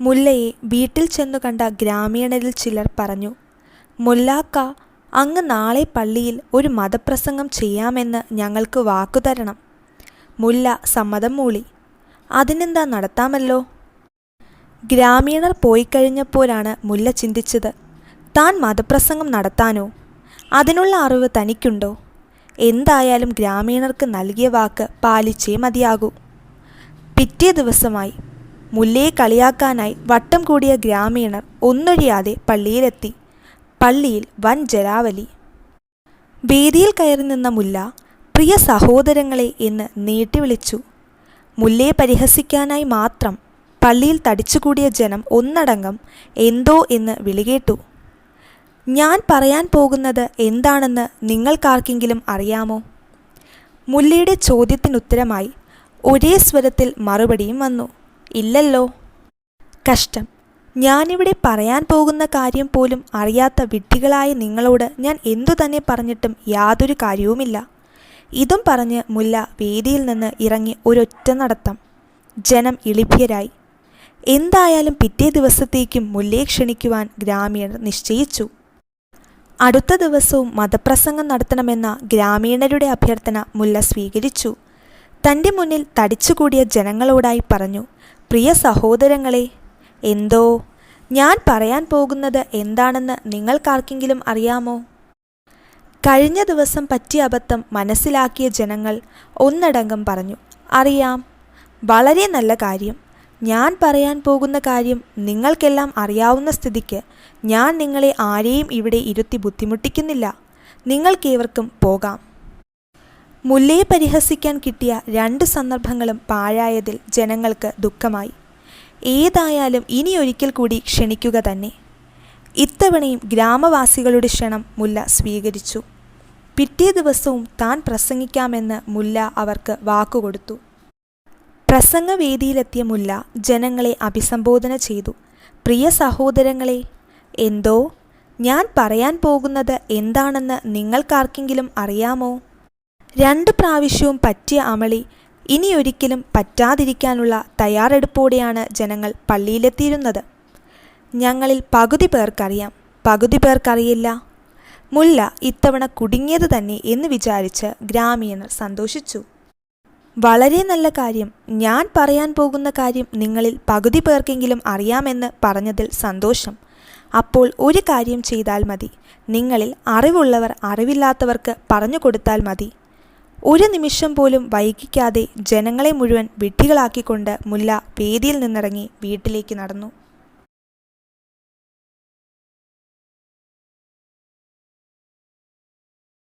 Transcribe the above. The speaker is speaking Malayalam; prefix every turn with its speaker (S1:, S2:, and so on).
S1: മുല്ലയെ വീട്ടിൽ ചെന്നു കണ്ട ഗ്രാമീണരിൽ ചിലർ പറഞ്ഞു മുല്ലാക്ക അങ്ങ് നാളെ പള്ളിയിൽ ഒരു മതപ്രസംഗം ചെയ്യാമെന്ന് ഞങ്ങൾക്ക് വാക്കുതരണം മുല്ല സമ്മതം മൂളി അതിനെന്താ നടത്താമല്ലോ ഗ്രാമീണർ പോയി കഴിഞ്ഞപ്പോഴാണ് മുല്ല ചിന്തിച്ചത് താൻ മതപ്രസംഗം നടത്താനോ? അതിനുള്ള അറിവ് തനിക്കുണ്ടോ? എന്തായാലും ഗ്രാമീണർക്ക് നൽകിയ വാക്ക് പാലിച്ചേ മതിയാകൂ പിറ്റേ ദിവസമായി മുല്ലയെ കളിയാക്കാനായി വട്ടം കൂടിയ ഗ്രാമീണർ ഒന്നൊഴിയാതെ പള്ളിയിലെത്തി. പള്ളിയിൽ വൻ ജലാവലി. വേദിയിൽ കയറി നിന്ന മുല്ല പ്രിയ സഹോദരങ്ങളെ എന്ന് നീട്ടി വിളിച്ചു മുല്ലയെ പരിഹസിക്കാനായി മാത്രം പള്ളിയിൽ തടിച്ചുകൂടിയ ജനം ഒന്നടങ്കം എന്തോ എന്ന് വിളികേട്ടു. ഞാൻ പറയാൻ പോകുന്നത് എന്താണെന്ന് നിങ്ങൾക്കാർക്കെങ്കിലും അറിയാമോ? മുല്ലയുടെ ചോദ്യത്തിനുത്തരമായി ഒരേ സ്വരത്തിൽ മറുപടിയും വന്നു. ഇല്ലല്ലോ. കഷ്ടം. ഞാനിവിടെ പറയാൻ പോകുന്ന കാര്യം പോലും അറിയാത്ത വിഡ്ഢികളായ നിങ്ങളോട് ഞാൻ എന്തു തന്നെ പറഞ്ഞിട്ടും യാതൊരു കാര്യവുമില്ല. ഇതും പറഞ്ഞ് മുല്ല വേദിയിൽ നിന്ന് ഇറങ്ങി ഒരൊറ്റ നടത്തം. ജനം ഇളിഭ്യരായി എന്തായാലും പിറ്റേ ദിവസത്തേക്കും മുല്ലയെ ക്ഷണിക്കുവാൻ ഗ്രാമീണർ നിശ്ചയിച്ചു. അടുത്ത ദിവസവും മതപ്രസംഗം നടത്തണമെന്ന ഗ്രാമീണരുടെ അഭ്യർത്ഥന മുല്ല സ്വീകരിച്ചു. തന്റെ മുന്നിൽ തടിച്ചുകൂടിയ ജനങ്ങളോടായി പറഞ്ഞു പ്രിയ സഹോദരങ്ങളെ എന്തോ ഞാൻ പറയാൻ പോകുന്നത് എന്താണെന്ന് നിങ്ങൾക്കാർക്കെങ്കിലും അറിയാമോ? കഴിഞ്ഞ ദിവസം പറ്റിയ അബദ്ധം മനസ്സിലാക്കിയ ജനങ്ങൾ ഒന്നടങ്കം പറഞ്ഞു അറിയാം വളരെ നല്ല കാര്യം. ഞാൻ പറയാൻ പോകുന്ന കാര്യം നിങ്ങൾക്കെല്ലാം അറിയാവുന്ന സ്ഥിതിക്ക് ഞാൻ നിങ്ങളെ ആരെയും ഇവിടെ ഇരുത്തി ബുദ്ധിമുട്ടിക്കുന്നില്ല. നിങ്ങൾക്കേവർക്കും പോകാം. മുല്ലയെ പരിഹസിക്കാൻ കിട്ടിയ രണ്ട് സന്ദർഭങ്ങളും പാഴായതിൽ ജനങ്ങൾക്ക് ദുഃഖമായി. ഏതായാലും ഇനി ഒരിക്കൽ കൂടി ക്ഷണിക്കുക തന്നെ. ഇത്തവണയും ഗ്രാമവാസികളുടെ ക്ഷണം മുല്ല സ്വീകരിച്ചു. പിറ്റേ ദിവസവും താൻ പ്രസംഗിക്കാമെന്ന് മുല്ല അവർക്ക് വാക്കുകൊടുത്തു. പ്രസംഗവേദിയിലെത്തിയ മുല്ല ജനങ്ങളെ അഭിസംബോധന ചെയ്തു. പ്രിയ സഹോദരങ്ങളെ എന്തോ? ഞാൻ പറയാൻ പോകുന്നത് എന്താണെന്ന് നിങ്ങൾക്കാർക്കെങ്കിലും അറിയാമോ? രണ്ട് പ്രാവശ്യവും പറ്റിയ അമളി ഇനിയൊരിക്കലും പറ്റാതിരിക്കാനുള്ള തയ്യാറെടുപ്പോടെയാണ് ജനങ്ങൾ പള്ളിയിലെത്തിയിരുന്നത്. ഞങ്ങളിൽ പകുതി പേർക്കറിയാം. പകുതി പേർക്കറിയില്ല. മുല്ല ഇത്തവണ കുടുങ്ങിയത് തന്നെ എന്ന് വിചാരിച്ച് ഗ്രാമീണർ സന്തോഷിച്ചു. വളരെ നല്ല കാര്യം. ഞാൻ പറയാൻ പോകുന്ന കാര്യം നിങ്ങളിൽ പകുതി പേർക്കെങ്കിലും അറിയാമെന്ന് പറഞ്ഞതിൽ സന്തോഷം. അപ്പോൾ ഒരു കാര്യം ചെയ്താൽ മതി. നിങ്ങളിൽ അറിവുള്ളവർ അറിവില്ലാത്തവർക്ക് പറഞ്ഞു കൊടുത്താൽ മതി. ഒരു നിമിഷം പോലും വൈകിക്കാതെ ജനങ്ങളെ മുഴുവൻ വിഡ്ഢികളാക്കിക്കൊണ്ട് മുല്ല വേദിയിൽ നിന്നിറങ്ങി വീട്ടിലേക്ക് നടന്നു.